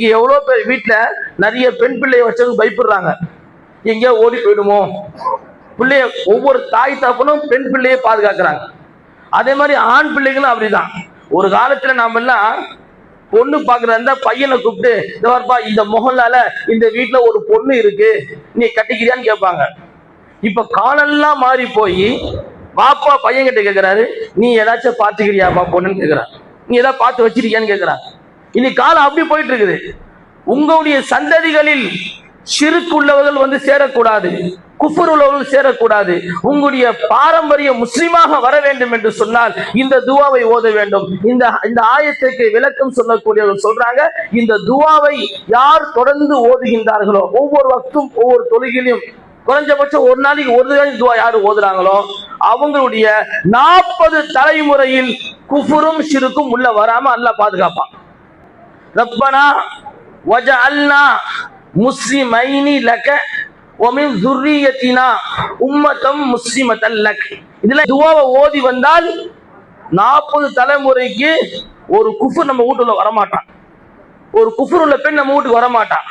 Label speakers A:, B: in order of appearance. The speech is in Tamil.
A: இங்க எவ்வளவு பேர் வீட்டுல நிறைய பெண் பிள்ளைய வச்சவங்க பயப்படுறாங்க. எங்கேயோ ஓடி போயிடுமோ? பிள்ளைய ஒவ்வொரு தாய் தப்பனும் பெண் பிள்ளையை பாதுகாக்கிறாங்க. அதே மாதிரி ஆண் பிள்ளைகளும் அப்படிதான். ஒரு காலத்துல நாம எல்லாம் பொண்ணு பாக்குறதா பையனை கூப்பிட்டு இந்த வார்ப்பா இந்த முகலால இந்த வீட்டுல ஒரு பொண்ணு இருக்கு. நீ கட்டிக்கிறியான்னு கேட்பாங்க. இப்ப காலெல்லாம் மாறி போய் பாப்பா பையன் கிட்ட கேக்குறாரு நீ ஏதாச்சும் பாத்துக்கிறியாப்பா பொண்ணுன்னு கேக்குறான். நீ ஏதாவது பார்த்து வச்சிருக்கியான்னு கேக்குறான். இன்னைக்கு காலம் அப்படி போயிட்டு இருக்குது உங்களுடைய சந்ததிகளில் சிறுக்கு உள்ளவர்கள் வந்து சேரக்கூடாது. குஃபர் உள்ளவர்கள் சேரக்கூடாது. உங்களுடைய பாரம்பரிய முஸ்லீமாக வர வேண்டும் என்று சொன்னால் இந்த துவாவை ஓத வேண்டும். இந்த இந்த ஆயத்திற்கு விளக்கம் சொல்லக்கூடியவர்கள் சொல்றாங்க இந்த துவாவை யார் தொடர்ந்து ஓதுகின்றார்களோ ஒவ்வொரு வக்தும் ஒவ்வொரு தொழுகிலும் குறைஞ்சபட்சம் ஒரு நாளைக்கு ஒரு நாளைக்கு துவா யாரு ஓதுறாங்களோ அவங்களுடைய நாற்பது தலைமுறையில் குஃபுரும் சிறுக்கும் உள்ள வராம நல்லா பாதுகாப்பான். ரப்பனா வஜஅல்னா முஸ்லிமைனி லக ஒமின் துர்ரியத்தினா உம்மத்தம் முஸ்லிமத்தல் லக். இதுல துவாவை ஓதி வந்தால் நாற்பது தலைமுறைக்கு ஒரு குஃபுர் நம்ம வீட்டுல வரமாட்டான். ஒரு குஃபுர் உள்ள பெண் நம்ம வீட்டுக்கு வரமாட்டான்.